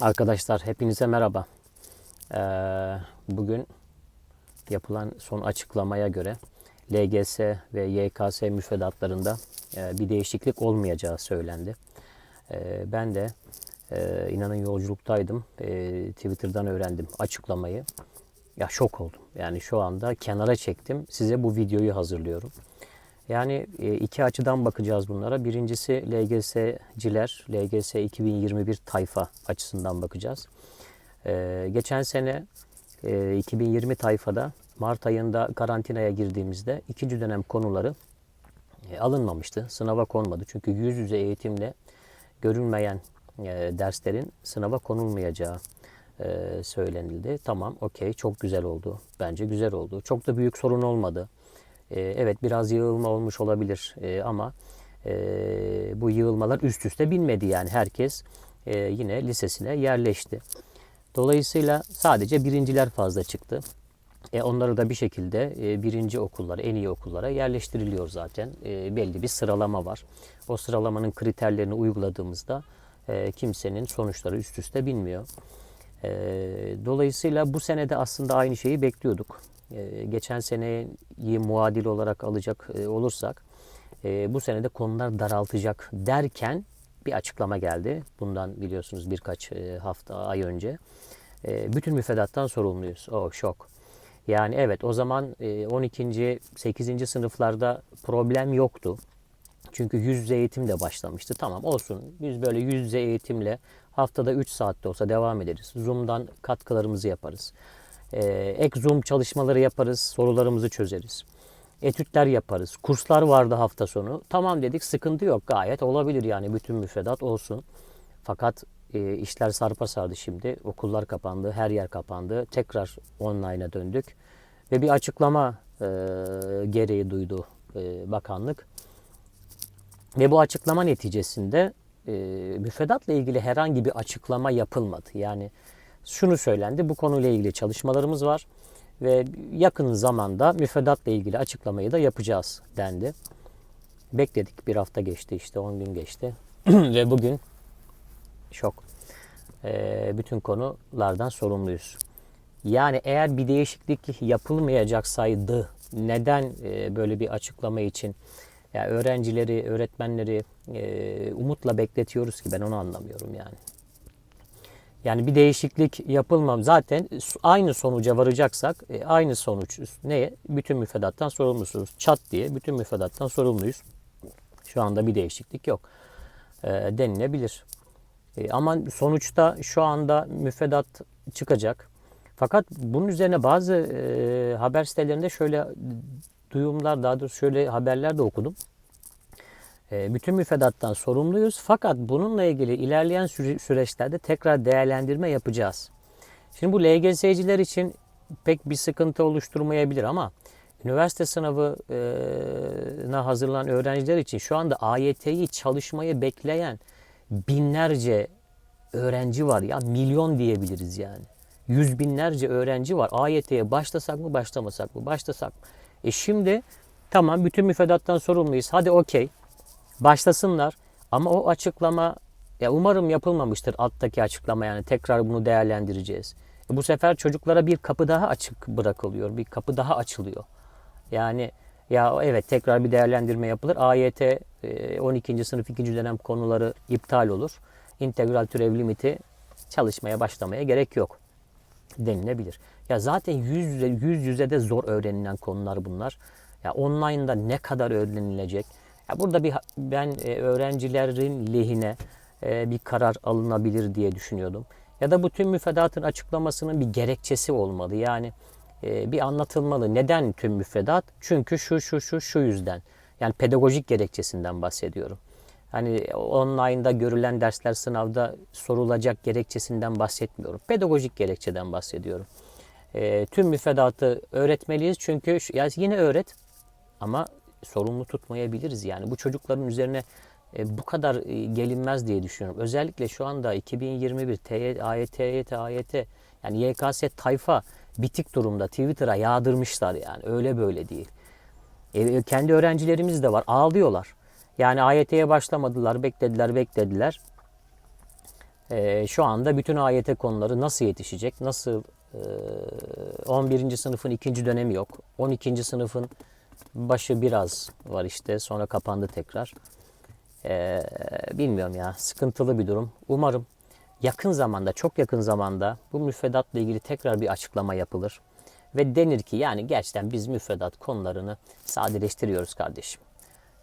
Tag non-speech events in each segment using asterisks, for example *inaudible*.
Arkadaşlar hepinize merhaba. Ee, bugün yapılan son açıklamaya göre LGS ve YKS müfredatlarında e, bir değişiklik olmayacağı söylendi. Ee, ben de e, inanın yolculuktaydım. E, Twitter'dan öğrendim açıklamayı. Ya şok oldum. Yani şu anda kenara çektim. Size bu videoyu hazırlıyorum. Yani e, iki açıdan bakacağız bunlara. Birincisi LGS'ciler, LGS 2021 tayfa açısından bakacağız. E, geçen sene e, 2020 tayfada Mart ayında karantinaya girdiğimizde ikinci dönem konuları e, alınmamıştı. Sınava konmadı. Çünkü yüz yüze eğitimle görünmeyen e, derslerin sınava konulmayacağı e, söylenildi. Tamam, okey, çok güzel oldu. Bence güzel oldu. Çok da büyük sorun olmadı. E, evet biraz yığılma olmuş olabilir e, ama e, bu yığılmalar üst üste binmedi yani herkes yine lisesine yerleşti. Dolayısıyla sadece birinciler fazla çıktı. E, onları da bir şekilde birinci okullara, en iyi okullara yerleştiriliyor zaten. E, belli bir sıralama var. O sıralamanın kriterlerini uyguladığımızda kimsenin sonuçları üst üste binmiyor. Dolayısıyla bu senede aslında aynı şeyi bekliyorduk. E, geçen seneyi muadil olarak alacak e, olursak e, bu senede konular daraltacak derken bir açıklama geldi. Bundan biliyorsunuz birkaç e, hafta, ay önce. E, bütün müfredattan sorumluyuz. O şok. Yani evet o zaman e, 12. 8. sınıflarda problem yoktu. Çünkü yüz yüze eğitim de başlamıştı. Tamam olsun. Biz böyle yüz yüze eğitimle haftada 3 saatte olsa devam ederiz. Zoom'dan katkılarımızı yaparız. Ee, ek Zoom çalışmaları yaparız. Sorularımızı çözeriz. Etütler yaparız. Kurslar vardı hafta sonu. Tamam dedik sıkıntı yok. Gayet olabilir yani bütün müfredat olsun. Fakat e, işler sarpa sardı şimdi. Okullar kapandı. Her yer kapandı. Tekrar online'a döndük. Ve bir açıklama e, gereği duydu e, bakanlık. Ve bu açıklama neticesinde e, müfredatla ilgili herhangi bir açıklama yapılmadı. Yani şunu söylendi, bu konuyla ilgili çalışmalarımız var ve yakın zamanda müfredatla ilgili açıklamayı da yapacağız dendi. Bekledik, bir hafta geçti işte, 10 gün geçti *clears throat* ve bugün şok. E, bütün konulardan sorumluyuz. Yani eğer bir değişiklik yapılmayacaksaydı neden e, böyle bir açıklama için yani öğrencileri, öğretmenleri e, umutla bekletiyoruz ki ben onu anlamıyorum yani. Yani bir değişiklik yapılmam zaten aynı sonuca varacaksak e, aynı sonuç neye? Bütün müfredattan sorumlusunuz. Çat diye bütün müfredattan sorumluyuz. Şu anda bir değişiklik yok. E, denilebilir. E, ama sonuçta şu anda müfredat çıkacak. Fakat bunun üzerine bazı e, haber sitelerinde şöyle duyumlar daha doğrusu şöyle haberler de okudum. E, bütün müfredattan sorumluyuz fakat bununla ilgili ilerleyen süreçlerde tekrar değerlendirme yapacağız. Şimdi bu LGS'ciler için pek bir sıkıntı oluşturmayabilir ama üniversite sınavına hazırlanan öğrenciler için şu anda AYT'yi çalışmayı bekleyen binlerce öğrenci var ya milyon diyebiliriz yani. Yüz binlerce öğrenci var. AYT'ye başlasak mı başlamasak mı başlasak mı? E şimdi tamam bütün müfredattan sorumluyuz. Hadi okey başlasınlar. Ama o açıklama ya umarım yapılmamıştır alttaki açıklama yani tekrar bunu değerlendireceğiz. E bu sefer çocuklara bir kapı daha açık bırakılıyor. Bir kapı daha açılıyor. Yani ya evet tekrar bir değerlendirme yapılır. AYT 12. E, sınıf 2. dönem konuları iptal olur. İntegral türev limiti çalışmaya başlamaya gerek yok denilebilir. Ya zaten yüz yüze, yüz yüze de zor öğrenilen konular bunlar. Ya online'da ne kadar öğrenilecek? Ya burada bir ben e, öğrencilerin lehine e, bir karar alınabilir diye düşünüyordum. Ya da bu tüm müfredatın açıklamasının bir gerekçesi olmalı. Yani e, bir anlatılmalı. Neden tüm müfredat? Çünkü şu şu şu şu yüzden. Yani pedagojik gerekçesinden bahsediyorum. Hani online'da görülen dersler sınavda sorulacak gerekçesinden bahsetmiyorum. Pedagojik gerekçeden bahsediyorum. E, tüm müfredatı öğretmeliyiz çünkü yani yine öğret ama sorumlu tutmayabiliriz. Yani bu çocukların üzerine e, bu kadar e, gelinmez diye düşünüyorum. Özellikle şu anda 2021 TYT, AYT, YT, AYT yani YKS tayfa bitik durumda Twitter'a yağdırmışlar yani öyle böyle değil. E, kendi öğrencilerimiz de var ağlıyorlar. Yani AYT'ye başlamadılar beklediler beklediler. Ee, şu anda bütün AYT konuları nasıl yetişecek? Nasıl e, 11. sınıfın ikinci dönemi yok. 12. sınıfın başı biraz var işte. Sonra kapandı tekrar. Ee, bilmiyorum ya. Sıkıntılı bir durum. Umarım yakın zamanda, çok yakın zamanda bu müfredatla ilgili tekrar bir açıklama yapılır. Ve denir ki yani gerçekten biz müfredat konularını sadeleştiriyoruz kardeşim.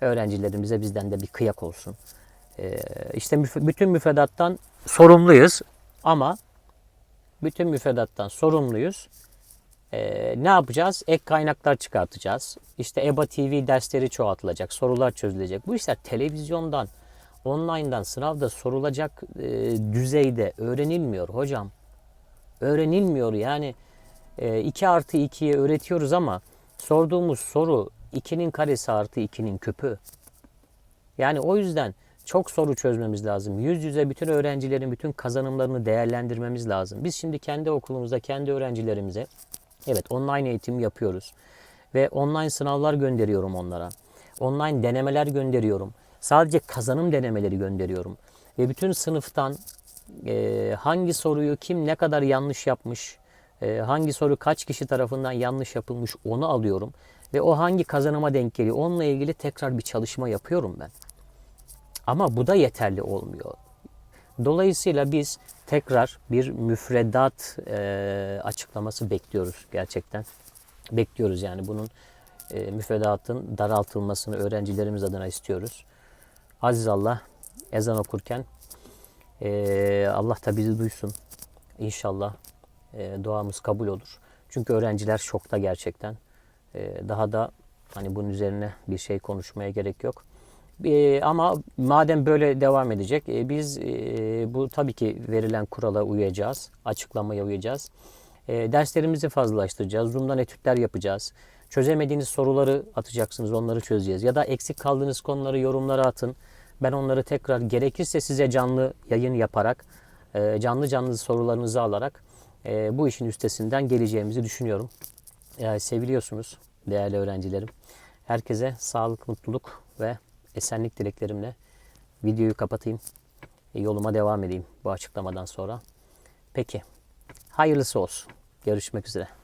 Öğrencilerimize bizden de bir kıyak olsun. Ee, işte müf- bütün müfredattan sorumluyuz ama bütün müfredattan sorumluyuz. Ee, ne yapacağız? Ek kaynaklar çıkartacağız. İşte EBA TV dersleri çoğaltılacak, sorular çözülecek. Bu işler televizyondan, online'dan sınavda sorulacak e, düzeyde öğrenilmiyor hocam. Öğrenilmiyor yani 2 artı 2'yi öğretiyoruz ama sorduğumuz soru 2'nin karesi artı 2'nin küpü. Yani o yüzden çok soru çözmemiz lazım. Yüz yüze bütün öğrencilerin bütün kazanımlarını değerlendirmemiz lazım. Biz şimdi kendi okulumuzda kendi öğrencilerimize evet online eğitim yapıyoruz. Ve online sınavlar gönderiyorum onlara. Online denemeler gönderiyorum. Sadece kazanım denemeleri gönderiyorum. Ve bütün sınıftan e, hangi soruyu kim ne kadar yanlış yapmış, e, hangi soru kaç kişi tarafından yanlış yapılmış onu alıyorum. Ve o hangi kazanıma denk geliyor onunla ilgili tekrar bir çalışma yapıyorum ben. Ama bu da yeterli olmuyor. Dolayısıyla biz tekrar bir müfredat e, açıklaması bekliyoruz gerçekten. Bekliyoruz yani bunun e, müfredatın daraltılmasını öğrencilerimiz adına istiyoruz. Aziz Allah ezan okurken e, Allah da bizi duysun. İnşallah e, duamız kabul olur. Çünkü öğrenciler şokta gerçekten. E, daha da hani bunun üzerine bir şey konuşmaya gerek yok. E, ama madem böyle devam edecek, e, biz e, bu tabii ki verilen kurala uyacağız, açıklamaya uyacağız. E, derslerimizi fazlalaştıracağız, Zoom'dan etütler yapacağız. Çözemediğiniz soruları atacaksınız, onları çözeceğiz. Ya da eksik kaldığınız konuları yorumlara atın. Ben onları tekrar gerekirse size canlı yayın yaparak, e, canlı canlı sorularınızı alarak e, bu işin üstesinden geleceğimizi düşünüyorum. E, seviliyorsunuz değerli öğrencilerim. Herkese sağlık, mutluluk ve esenlik dileklerimle videoyu kapatayım. Yoluma devam edeyim bu açıklamadan sonra. Peki, hayırlısı olsun. Görüşmek üzere.